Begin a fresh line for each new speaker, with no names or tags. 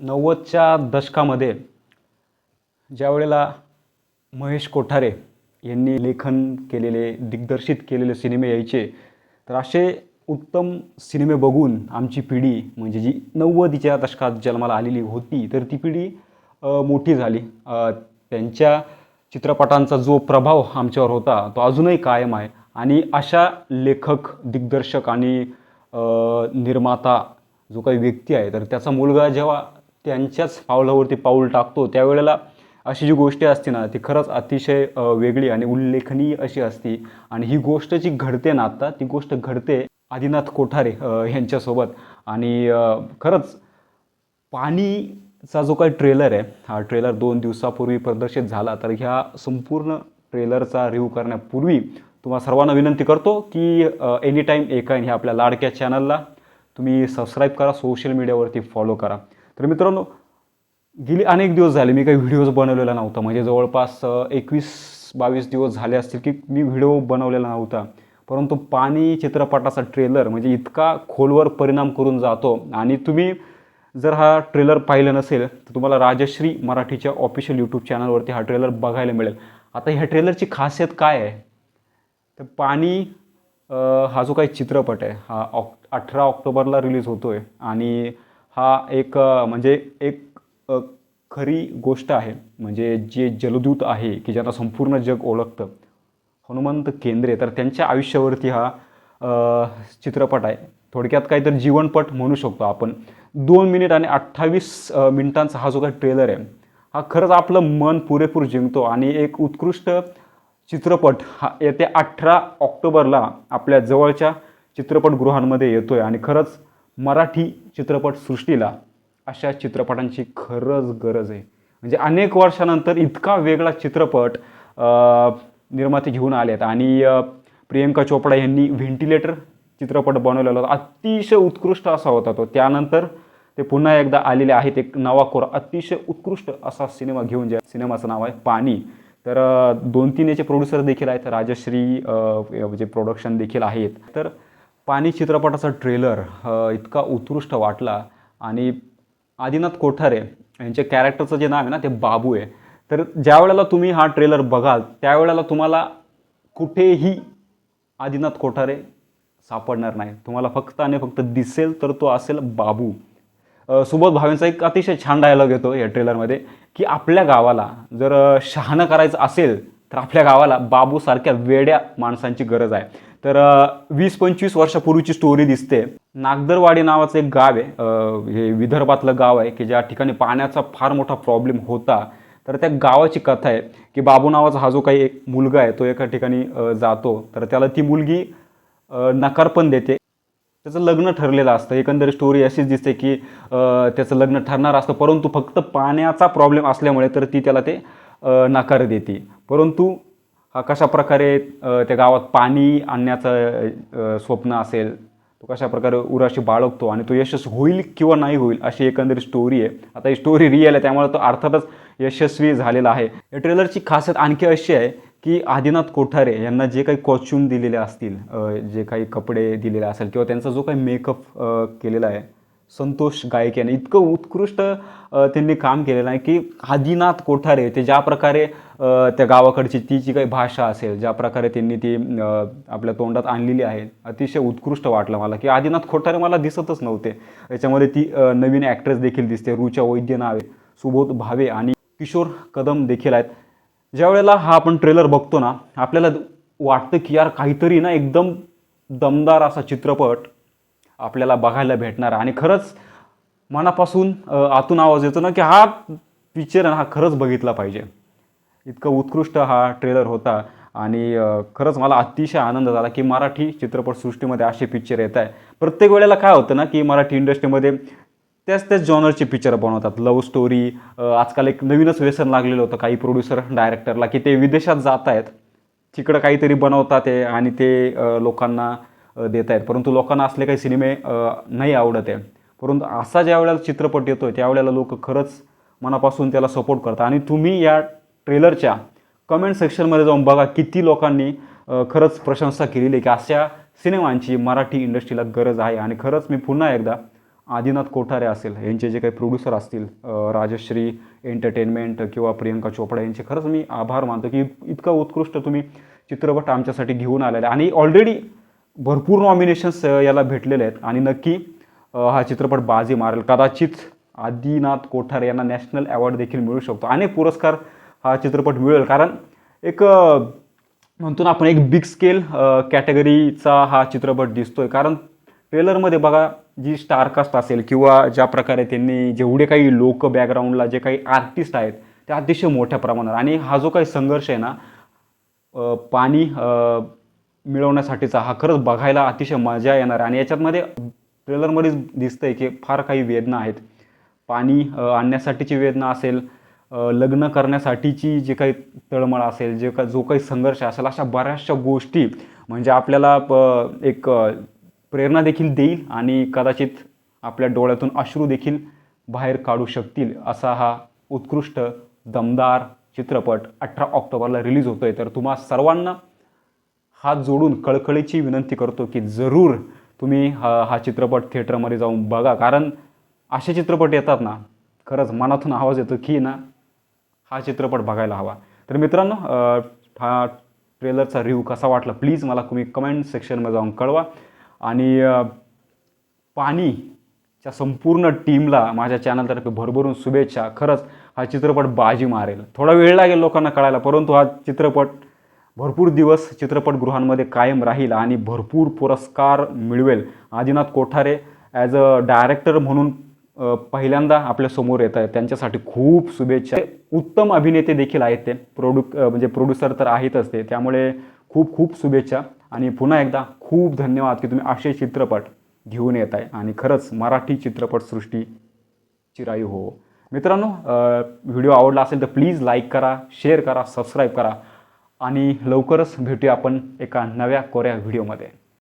नव्वदच्या दशकामध्ये ज्या वेळेला महेश कोठारे यांनी लेखन केलेले दिग्दर्शित केलेले सिनेमे यायचे तर असे उत्तम सिनेमे बघून आमची पिढी म्हणजे जी नव्वदीच्या दशकात जन्माला आलेली होती तर ती पिढी मोठी झाली. त्यांच्या चित्रपटांचा जो प्रभाव आमच्यावर होता तो अजूनही कायम आहे. आणि अशा लेखक दिग्दर्शक आणि निर्माता जो काही व्यक्ती आहे तर त्याचा मुलगा जेव्हा त्यांच्याच पावलावरती पाऊल टाकतो. त्यावेळेला अशी जी गोष्टी असते ना ती खरंच अतिशय वेगळी आणि उल्लेखनीय अशी असती. आणि ही गोष्ट जी घडते ना आता ती गोष्ट घडते आदिनाथ कोठारे यांच्यासोबत. आणि खरंच पाणीचा जो काही ट्रेलर आहे हा ट्रेलर दोन दिवसापूर्वी प्रदर्शित झाला. तर ह्या संपूर्ण ट्रेलरचा रिव्ह्यू करण्यापूर्वी तुम्हाला सर्वांना विनंती करतो की एनी टाईम एकाईन ह्या आपल्या लाडक्या चॅनलला तुम्ही सबस्क्राईब करा सोशल मीडियावरती फॉलो करा. तर मित्रांनो गेली अनेक दिवस झाले मी काही व्हिडिओज बनवलेला नव्हता. म्हणजे जवळपास एकवीस बावीस दिवस झाले असतील की मी व्हिडिओ बनवलेला नव्हता. परंतु पाणी चित्रपटाचा ट्रेलर म्हणजे इतका खोलवर परिणाम करून जातो. आणि तुम्ही जर हा ट्रेलर पाहिलं नसेल तर तुम्हाला राजश्री मराठीच्या ऑफिशियल यूट्यूब चॅनलवरती हा ट्रेलर बघायला मिळेल. आता ह्या ट्रेलरची खासियत काय आहे? तर पाणी हा जो काही चित्रपट आहे हा ऑक अठरा ऑक्टोबरला रिलीज होतो आहे आणि हा एक म्हणजे एक खरी गोष्ट आहे. म्हणजे जे जलदूत आहे की ज्यांना संपूर्ण जग ओळखतं. हनुमंत केंद्रे तर त्यांच्या आयुष्यावरती हा चित्रपट आहे. थोडक्यात काहीतरी जीवनपट म्हणू शकतो आपण. दोन मिनिट आणि अठ्ठावीस मिनिटांचा हा जो काही ट्रेलर आहे हा खरंच आपलं मन पुरेपूर जिंकतो. आणि एक उत्कृष्ट चित्रपट हा येत्या अठरा ऑक्टोबरला आपल्या जवळच्या चित्रपटगृहांमध्ये येतो आहे आणि खरंच मराठी चित्रपटसृष्टीला अशा चित्रपटांची खरंच गरज आहे. म्हणजे अनेक वर्षानंतर इतका वेगळा चित्रपट निर्माते घेऊन आले आहेत. आणि प्रियंका चोपडा यांनी व्हेंटिलेटर चित्रपट बनवलेला होता. अतिशय उत्कृष्ट असा होता तो. त्यानंतर ते पुन्हा एकदा आलेले आहेत. एक नवा कोरा अतिशय उत्कृष्ट असा सिनेमा घेऊन ज्या सिनेमाचं नाव आहे पाणी. तर दोन तीन याचे प्रोड्युसर देखील आहेत. राजश्री जे म्हणजे प्रोडक्शन देखील आहेत. तर पाणी चित्रपटाचा ट्रेलर इतका उत्कृष्ट वाटला. आणि आदिनाथ कोठारे यांच्या कॅरेक्टरचं जे नाव आहे ना ते बाबू आहे. तर ज्या वेळेला तुम्ही हा ट्रेलर बघाल त्यावेळेला तुम्हाला कुठेही आदिनाथ कोठारे सापडणार नाही. तुम्हाला फक्त आणि फक्त दिसेल तर तो असेल बाबू. सुबोध भावेंचा एक अतिशय छान डायलॉग येतो या ट्रेलरमध्ये की आपल्या गावाला जर शहाणं करायचं असेल तर आपल्या गावाला बाबूसारख्या वेड्या माणसांची गरज आहे. तर वीस पंचवीस वर्षापूर्वीची स्टोरी दिसते. नागदरवाडी नावाचं एक गाव आहे हे विदर्भातलं गाव आहे की ज्या ठिकाणी पाण्याचा फार मोठा प्रॉब्लेम होता. तर त्या गावाची कथा आहे की बाबू नावाचा हा जो काही एक मुलगा आहे तो एका ठिकाणी जातो. तर त्याला ती मुलगी नकार पण देते. त्याचं लग्न ठरलेलं असतं. एकंदरीत स्टोरी अशीच दिसते की त्याचं लग्न ठरणार असतं परंतु फक्त पाण्याचा प्रॉब्लेम असल्यामुळे तर ती त्याला ते नकार देते. परंतु हा कशा प्रकारे त्या गावात पाणी आणण्याचं स्वप्न असेल तो कशा प्रकारे उराशी बाळगतो आणि तो यशस्वी होईल किंवा नाही होईल अशी एकंदरीत स्टोरी आहे. आता ही स्टोरी रिअल आहे त्यामुळे तो अर्थातच यशस्वी झालेला आहे. या ट्रेलरची खासियत आणखी अशी आहे की आदिनाथ कोठारे यांना जे काही कॉस्च्युम दिलेले असतील जे काही कपडे दिलेले असेल किंवा त्यांचा जो काही मेकअप केलेला आहे संतोष गायक याने. इतकं उत्कृष्ट त्यांनी काम केलेलं आहे की आदिनाथ कोठारे ते ज्या प्रकारे त्या गावाकडची ती जी काही भाषा असेल ज्या प्रकारे त्यांनी ती आपल्या तोंडात आणलेली आहे अतिशय उत्कृष्ट वाटलं मला की आदिनाथ कोठारे मला दिसतच नव्हते. याच्यामध्ये ती नवीन ॲक्ट्रेस देखील दिसते रुचा वैद्य नावे सुबोध भावे आणि किशोर कदम देखील आहेत. ज्या वेळेला हा आपण ट्रेलर बघतो ना आपल्याला वाटतं की यार काहीतरी ना एकदम दमदार असा चित्रपट आपल्याला बघायला भेटणार. आणि खरंच मनापासून आतून आवाज येतो ना की हा पिक्चर हा खरंच बघितला पाहिजे. इतकं उत्कृष्ट हा ट्रेलर होता. आणि खरंच मला अतिशय आनंद झाला की मराठी चित्रपटसृष्टीमध्ये असे पिक्चर येत आहे प्रत्येक वेळेला काय होतं ना की मराठी इंडस्ट्रीमध्ये त्याच त्याच जॉनरचे पिक्चर बनवतात. लव्ह स्टोरी आजकाल एक नवीनच व्यसन लागलेलं होतं काही प्रोड्युसर डायरेक्टरला की ते विदेशात जात आहेत. तिकडं काहीतरी बनवतात आहे आणि ते लोकांना देत आहेत. परंतु लोकांना असले काही सिनेमे नाही आवडत आहे. परंतु असा ज्या वेळेला चित्रपट येतो त्यावेळेला लोक खरंच मनापासून त्याला सपोर्ट करतात. आणि तुम्ही या ट्रेलरच्या कमेंट सेक्शनमध्ये जाऊन बघा किती लोकांनी खरंच प्रशंसा केलेली आहे की अशा सिनेमांची मराठी इंडस्ट्रीला गरज आहे. आणि खरंच मी पुन्हा एकदा आदिनाथ कोठारे असेल यांचे जे काही प्रोड्युसर असतील राजश्री एंटरटेनमेंट किंवा प्रियंका चोपडा यांचे खरंच मी आभार मानतो की इतका उत्कृष्ट तुम्ही चित्रपट आमच्यासाठी घेऊन आलेला. आहे आणि ऑलरेडी भरपूर नॉमिनेशन्स याला भेटलेले आहेत. आणि नक्की हा चित्रपट बाजी मारेल. कदाचित आदिनाथ कोठारे यांना नॅशनल अवॉर्ड देखील मिळू शकतो. अनेक पुरस्कार हा चित्रपट मिळेल. कारण एक म्हणतो ना आपण एक बिग स्केल कॅटेगरीचा हा चित्रपट दिसतोय. कारण ट्रेलरमध्ये बघा जी स्टारकास्ट असेल किंवा ज्या प्रकारे त्यांनी जेवढे काही लोक बॅकग्राऊंडला जे काही आर्टिस्ट आहेत ते अतिशय मोठ्या प्रमाणात आणि हा जो काही संघर्ष आहे ना पाणी मिळवण्यासाठीचा हा खरंच बघायला अतिशय मजा येणार आहे. आणि याच्यातमध्ये ट्रेलरमध्येच दिसतंय की फार काही वेदना आहेत. पाणी आणण्यासाठीची वेदना असेल लग्न करण्यासाठीची जे काही तळमळ असेल जे का जो काही संघर्ष असेल अशा बऱ्याचशा गोष्टी म्हणजे आपल्याला प- एक प्रेरणा देखील देईल आणि कदाचित आपल्या डोळ्यातून अश्रू देखील बाहेर काढू शकतील असा हा उत्कृष्ट दमदार चित्रपट अठरा ऑक्टोबरला रिलीज होतोय. तर तुम्हा सर्वांना हात जोडून कळकळीची विनंती करतो की जरूर तुम्ही हा हा चित्रपट थिएटरमध्ये जाऊन बघा. कारण असे चित्रपट येतात ना खरंच मनातून आवाज येतो की ना हा चित्रपट बघायला हवा. तर मित्रांनो हा ट्रेलरचा रिव्ह्यू कसा वाटला प्लीज मला तुम्ही कमेंट सेक्शनमध्ये जाऊन कळवा. आणि पाणीच्या संपूर्ण टीमला माझ्या चॅनलतर्फे भरभरून शुभेच्छा. खरंच हा चित्रपट बाजी मारेल. थोडा वेळ लागेल लोकांना कळायला परंतु हा चित्रपट भरपूर दिवस चित्रपटगृहांमध्ये कायम राहील आणि भरपूर पुरस्कार मिळवेल. Adinath Kothare as a director म्हणून पहिल्यांदा आपल्यासमोर येत आहेत. त्यांच्यासाठी खूप शुभेच्छा. उत्तम अभिनेते देखील आहेत ते. प्रोड्यू म्हणजे प्रोड्युसर तर आहेतच ते. त्यामुळे खूप खूप शुभेच्छा. आणि पुन्हा एकदा खूप धन्यवाद की तुम्ही असे चित्रपट घेऊन येत आहे. आणि खरंच मराठी चित्रपटसृष्टी चिरायू हो. मित्रांनो व्हिडिओ आवडला असेल तर प्लीज लाईक करा शेअर करा सबस्क्राईब करा. आणि लवकरच भेटूया आपण एका नव्या कोऱ्या व्हिडिओमध्ये.